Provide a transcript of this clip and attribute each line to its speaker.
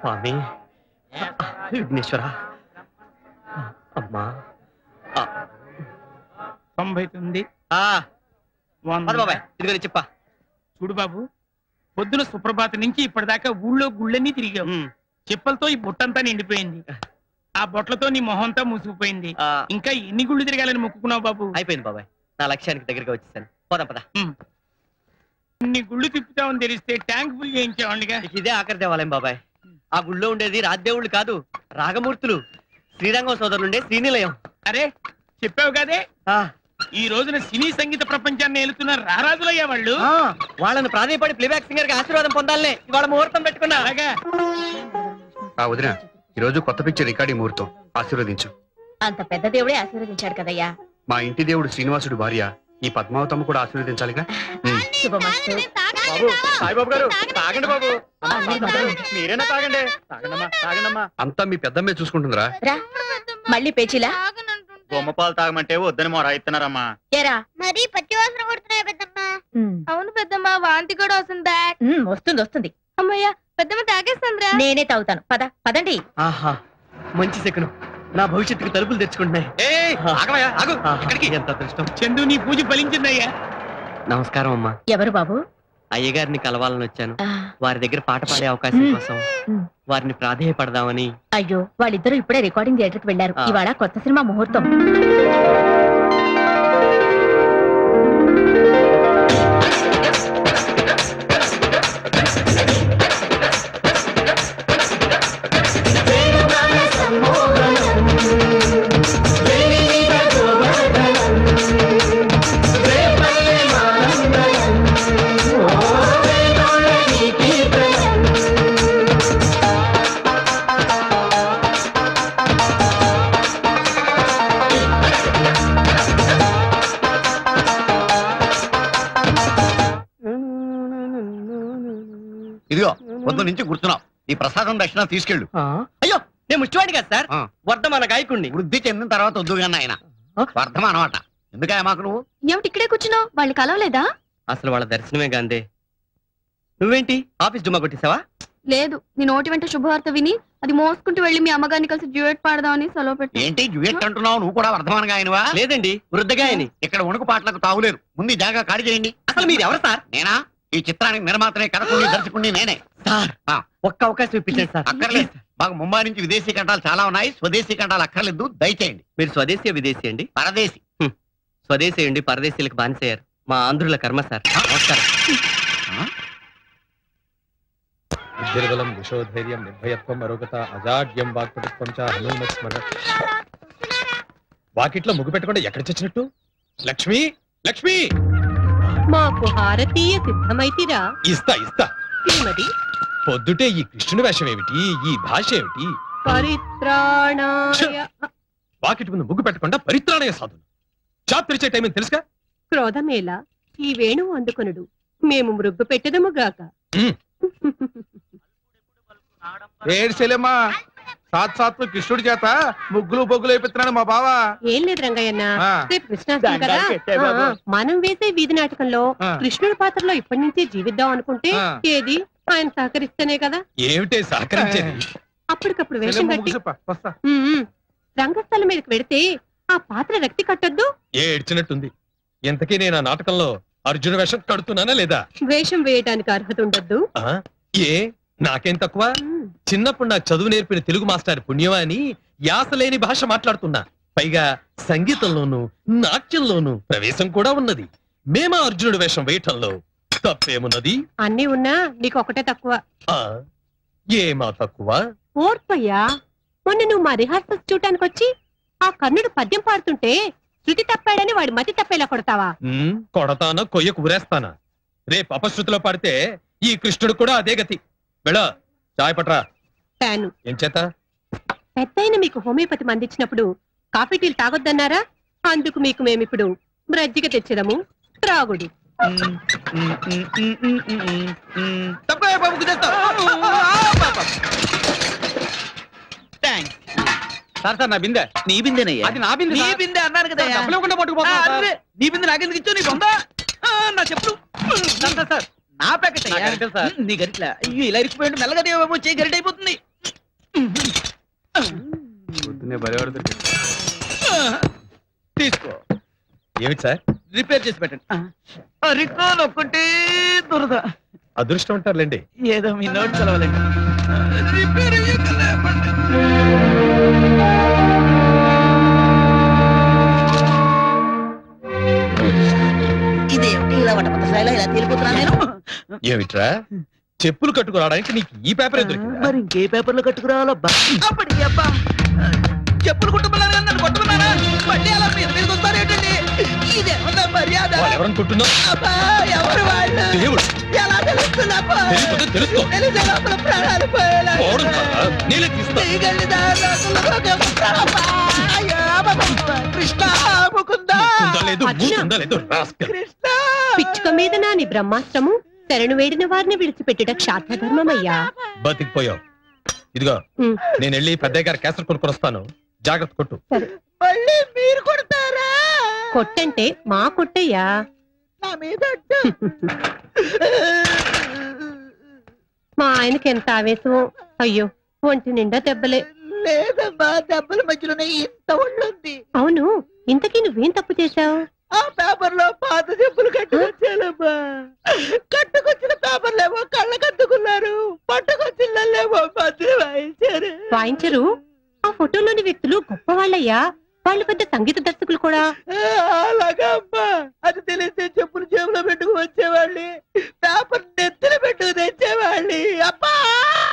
Speaker 1: స్వామి విఘ్నేశ్వర. ఆ, అమ్మా. ఆ,
Speaker 2: తొంభై తొమ్మిది
Speaker 1: ఇదిగో చెప్ప.
Speaker 2: చూడు బాబు పొద్దున సుప్రభాత నుంచి ఇప్పటిదాకా ఊళ్ళో గుళ్ళన్నీ తిరిగావు. చెప్పలతో ఈ బుట్టంతా నిండిపోయింది. ఆ బొట్లతో నీ మొహంతా మూసుకుపోయింది. ఇంకా ఎన్ని గుళ్ళు తిరగాలని మొక్కుకున్నావు బాబు?
Speaker 1: అయిపోయింది బాబాయ్. నా లక్ష్యానికి దగ్గరగా వచ్చేసాను. పోదాం పద.
Speaker 2: ఇన్ని గుళ్ళు తిప్పుతామని తెలిస్తే ట్యాంక్ ఫుల్ చేయించేవాళ్ళిగా
Speaker 1: ఇక ఇదే ఆఖరి దేవాలయం బాబాయ్. ఆ గుళ్ళో ఉండేది రాజ్దేవుళ్ళు కాదు రాగమూర్తులు. శ్రీరంగం సోదరులుండే శ్రీనిలయం.
Speaker 2: అరే చెప్పావు కదే?
Speaker 1: ఆ,
Speaker 2: ఈ రోజున సినీ సంగీత ప్రపంచాన్ని ఏలుతున్న రారాజులయ్యా వాళ్ళు?
Speaker 1: ఆ, వాళ్ళని ప్రాధాన్యపడి ప్లేబ్యాక్ సింగర్గా ఆశీర్వాదం పొందాలనే ఇవాళ ముహూర్తం పెట్టుకున్నా.
Speaker 2: అలాగా?
Speaker 3: ఆ వదిన ఈరోజు కొత్త పిక్చర్ రికార్డింగ్ ముహూర్తం. ఆశీర్వదించు.
Speaker 4: అంత పెద్ద దేవుడే ఆశీర్వదించాడు కదయ్యా.
Speaker 3: మా ఇంటి దేవుడు శ్రీనివాసుడు భార్య ఈ పద్మావతమ్మ కూడా ఆశీర్వదించాలిగా?
Speaker 4: శుభమస్తు.
Speaker 1: బాబు సాయిబాబు గారు తాగండి బాబు.
Speaker 4: అందరి మొదలు ఉంది.
Speaker 1: మీరైనా తాగండి? తాగండమ్మా తాగండమ్మా.
Speaker 3: అంతా మీ పెద్దమ్మే చూసుకుంటుందిరా.
Speaker 4: రా మళ్ళీ పేచీలా?
Speaker 5: బొమ్మపాలు తాగమంటే వద్దని మొర ఇస్తున్నారమ్మా
Speaker 4: ఏరా?
Speaker 6: మరి పచ్చి వాసన కొడుతున్నాయి పెద్దమ్మ.
Speaker 4: ఉమ్,
Speaker 6: అవును పెద్దమ్మ వాంతి కూడా వస్తుందా?
Speaker 4: ఉమ్, వస్తుంది వస్తుంది.
Speaker 6: అమ్మయ్య పెద్దమ్మ తాగేస్తుందిరా?
Speaker 4: నేనే తాగుతాను. పద పదండి.
Speaker 1: ఆహా మంచి శకునం. నా భవిష్యత్తుకు తలుపులు తెచ్చుకుంటున్నాయి
Speaker 3: ఆగవయ్యా, ఆగు.
Speaker 1: ఎక్కడికి ఎంత అదృష్టం.
Speaker 2: చందు నీ పూజ ఫలించిందయ్యా.
Speaker 1: నమస్కారం అమ్మా.
Speaker 4: ఎవరు బాబు?
Speaker 1: అయ్యగారిని కలవాలని వచ్చాను. వారి దగ్గర పాట పాడే అవకాశం. కోసం. వారిని ప్రాధేయపడదామని.
Speaker 4: అయ్యో వాళ్ళిద్దరూ ఇప్పుడే రికార్డింగ్ థియేటర్కి వెళ్ళారు
Speaker 1: ఆ.
Speaker 4: ఇవాళ కొత్త సినిమా ముహూర్తం.
Speaker 5: ఇదిగో పొద్దు నుంచి కూర్చున్నావు ఈ ప్రసాదం దక్షిణ తీసుకెళ్ళు?
Speaker 1: అయ్యో నేను ముష్టివాడిని కదా సార్. వర్ధమాన గాయకుణ్ణి.
Speaker 5: వృద్ధి చెందిన తర్వాత వద్దు కానీ ఆయన.
Speaker 1: ఆ?
Speaker 5: వర్ధం అనమాట ఎందుకయ్యా మాకు నువ్వు?
Speaker 6: ఏమిటి ఇక్కడే కూర్చున్నావు? వాళ్ళు కలవలేదా?
Speaker 1: అసలు వాళ్ళ దర్శనమే గాందే నువ్వేంటి? ఆఫీస్ డుమ్మా కొట్టేసావా?
Speaker 6: లేదు నీ నోటి వెంట శుభవార్త విని అది మోసుకుంటూ వెళ్ళి మీ అమ్మగారిని కలిసి డ్యూయట్ పాడదామని సెలవు పెట్టి
Speaker 5: ఏంటి డ్యూయట్ అంటున్నావు? నువ్వు కూడా వర్ధమానంగా ఆయనవా
Speaker 1: లేదండి వృద్ధగాయని
Speaker 5: ఇక్కడ వణుకు పాటలకు తావులేదు ముందు జాగా ఖాళీ చేయండి.
Speaker 1: అసలు మీరు ఎవరు సార్?
Speaker 5: నేనా? ఈ చిత్రానికి నిర్మాతనే కథకుని దర్శకుని నేనే.
Speaker 1: సార్
Speaker 5: ఆ.
Speaker 1: ఒక్క అవకాశం ఇప్పించండి సార్.
Speaker 5: అక్కర్లేదు. మాకు ముంబై నుంచి విదేశీ కంటాలు చాలా ఉన్నాయి. స్వదేశీ కంటాలు అక్కర్లేదు. దయచేయండి.
Speaker 1: మీరు స్వదేశీ విదేశీ అండి?
Speaker 5: పరదేశీ.
Speaker 1: స్వదేశీ అండి పరదేశీలకు బానిసయ్యారు. మా ఆంధ్రుల కర్మ సార్. నమస్కారం.
Speaker 7: విశోధైర్యం నిర్భయత్వం అరోగత అజాడ్యం వాక్పటుత్వం చ వాకిట్లో ముగ్గు పెట్టకుండా ఎక్కడ చచ్చినట్టు? లక్ష్మి! లక్ష్మి!
Speaker 8: మాకు హారతీయ సిద్ధమైతిరా.
Speaker 7: ఇస్తా ఇస్తా.
Speaker 8: శ్రీమతి.
Speaker 7: పొద్దుటే ఈ కృష్ణుని వేషం ఏమిటి ఈ భాష ఏమిటి
Speaker 8: పరిత్రాణాయ
Speaker 7: వాకిటి ముందు ముగ్గు పెట్టకుండా పరిత్రాణయ సాధులు చాప్ తెరిచే టైం తెలుసుగా?
Speaker 8: క్రోధమేళ. ఈ వేణువు అందుకొనుడు. మేము మృగ్గు పెట్టదము గాక.
Speaker 7: ఉమ్.
Speaker 9: సాత్ కృష్ణుడి చేత ముగ్గులు బొగ్గులు అయిపోతున్నాడు మా బావ.
Speaker 8: ఏం లేదు రంగయ్యన్న
Speaker 9: ఆ,
Speaker 8: రేపు కృష్ణాష్టమి కదా.
Speaker 2: దండాలు పెట్టే బాబు.
Speaker 8: ఆ, మనం వేసే వీధి నాటకంలో
Speaker 9: ఆ,
Speaker 8: కృష్ణుడి పాత్రలో ఇప్పటి నుంచే జీవిద్దాం అనుకుంటే
Speaker 9: ఆ.
Speaker 8: ఏది? ఆయన సహకరిస్తేనే కదా.
Speaker 7: ఏమిటే సహకరించేది?
Speaker 8: అప్పటికప్పుడు వేషం కట్టి.
Speaker 9: ముగ్గు చెప్ప, వస్తా.
Speaker 8: ఉమ్, ఉమ్. రంగస్థలం మీదకి వెడితే ఆ పాత్ర రక్తి కట్టొద్దు?
Speaker 7: ఏడ్చినట్టుంది? ఇంతకీ నేను ఆ నాటకంలో అర్జున వేషం కడుతున్నానా లేదా?
Speaker 8: వేషం వేయటానికి అర్హత ఉండద్దు.
Speaker 7: ఆ? ఏ? నాకేం తక్కువ? చిన్నప్పుడు నాకు చదువు నేర్పిన తెలుగు మాస్టర్ పుణ్యమా అని యాసలేని భాష మాట్లాడుతున్నా. పైగా సంగీతంలోను నాట్యంలోను ప్రవేశం కూడా ఉన్నది. మేమా అర్జునుడి వేషం వేయటంలో తప్పేమున్నది?
Speaker 8: అన్నీ ఉన్నా నీకు ఒకటే తక్కువ.
Speaker 7: ఆ ఏమా తక్కువ?
Speaker 8: ఓర్పయ్యా మొన్న నువ్వు మా రిహార్సల్స్ చూడటానికి వచ్చి ఆ కర్ణుడు పద్యం పాడుతుంటే శృతి తప్పాడని వాడి మతి తప్పేలా కొడతావా?
Speaker 7: ఉమ్, కొడతానా కొయ్య కూరేస్తానా రేపు అపశృతిలో పడితే ఈ కృష్ణుడు కూడా అదే గతి. వెళ్ళ చాయ్ పట్రా.
Speaker 8: పెద్దయిన మీకు హోమియోపతి మందించినప్పుడు కాఫీ టీలు తాగొద్దన్నారా? అందుకు మీకు మేమిప్పుడు బ్రజ్జిగ తెచ్చదము త్రాగుడు.
Speaker 5: సార్ సార్ నా బిందె. నీ బిందెనయ్యా?
Speaker 2: అది నా బిందె నీ బిందె అన్నాను కదా. నీ బిందె నాకెందుకు ఇచ్చావు? నీ బొందా ఆ, నా చెప్పులు.
Speaker 5: సార్ సార్
Speaker 10: నా ప్యాకెట్ అయ్యో? ఇలా ఇరికిపోయింది మెల్లగా దేవేమో చేయి గరిట అయిపోతుంది తీసుకో.
Speaker 7: ఏమిటి సార్?
Speaker 10: రిపేర్ చేసి పెట్టండి. దురద.
Speaker 7: అదృష్టం అంటారులేండి.
Speaker 10: ఏదో మీ నోట్ చదవాలండి రిపేర్ ఇదేమిటి? ఇలా వటపట స్థాయిలో ఇలా తేలిపోతున్నా నేను?
Speaker 7: ఏమిట్రా? చెప్పులు కట్టుకురావడానికి నీకు ఈ పేపర్ దొరికిందా?
Speaker 10: మరి ఇంకే పేపర్లు అబ్బా. చెప్పులు కుట్టుకున్నారు నన్ను కొట్టుకున్నారా? మళ్ళీ అలా మీద ఇదేమన్నా మర్యాద. ఎవరు వాళ్ళు?
Speaker 7: దేవుడు.
Speaker 10: ఎలా
Speaker 7: తెలుసుకో
Speaker 10: తెలిసే లోపల ప్రాణాలు పోయేలా
Speaker 7: తీస్తా.
Speaker 10: ముకుందా.
Speaker 7: లేదు రాస్కల్.
Speaker 10: కృష్ణ.
Speaker 8: పిచ్చుక మీద నాని బ్రహ్మాస్త్రము. శరణు వేడిన వారిని విడిచిపెట్టుట క్షాత్రధర్మమయ్యా
Speaker 7: బతికిపోయావు. ఇదిగో
Speaker 8: ఉమ్.
Speaker 7: నేను వెళ్ళి పెద్దయ్య గారి కేసరి కొనుక్కొని వస్తాను. జాగ్రత్త కొట్టు.
Speaker 10: మళ్ళీ మీరు కొడతారా?
Speaker 8: కొట్టంటే మా కొట్టయ్యా.
Speaker 10: నా మీద అడ్డు.
Speaker 8: మా ఆయనకి ఎంత ఆవేశం అయ్యో ఒంటి నిండా దెబ్బలే.
Speaker 10: లేదమ్మా దెబ్బల మధ్యలోనే ఇంత ఒళ్ళుంది.
Speaker 8: అవును ఇంతకీ నువ్వేం తప్పు చేశావు?
Speaker 10: ఆ పేపర్లో పాత చెప్పులు కట్టుకొచ్చానమ్మా కట్టుకొచ్చిన పేపర్లేమో కళ్ళ కట్టుకున్నారు పట్టుకొచ్చిళ్ళేమో మధ్య వాయించారు.
Speaker 8: వాయించరు? ఆ ఫోటోలోని వ్యక్తులు గొప్పవాళ్ళయ్యా. వాళ్ళు పెద్ద సంగీత దర్శకులు కూడా.
Speaker 10: అలాగా అమ్మా అది తెలిస్తే చెప్పులు జేబులో పెట్టుకు వచ్చేవాళ్ళి. పేపర్ నెత్తిన పెట్టుకు తెచ్చేవాళ్ళి. అబ్బా!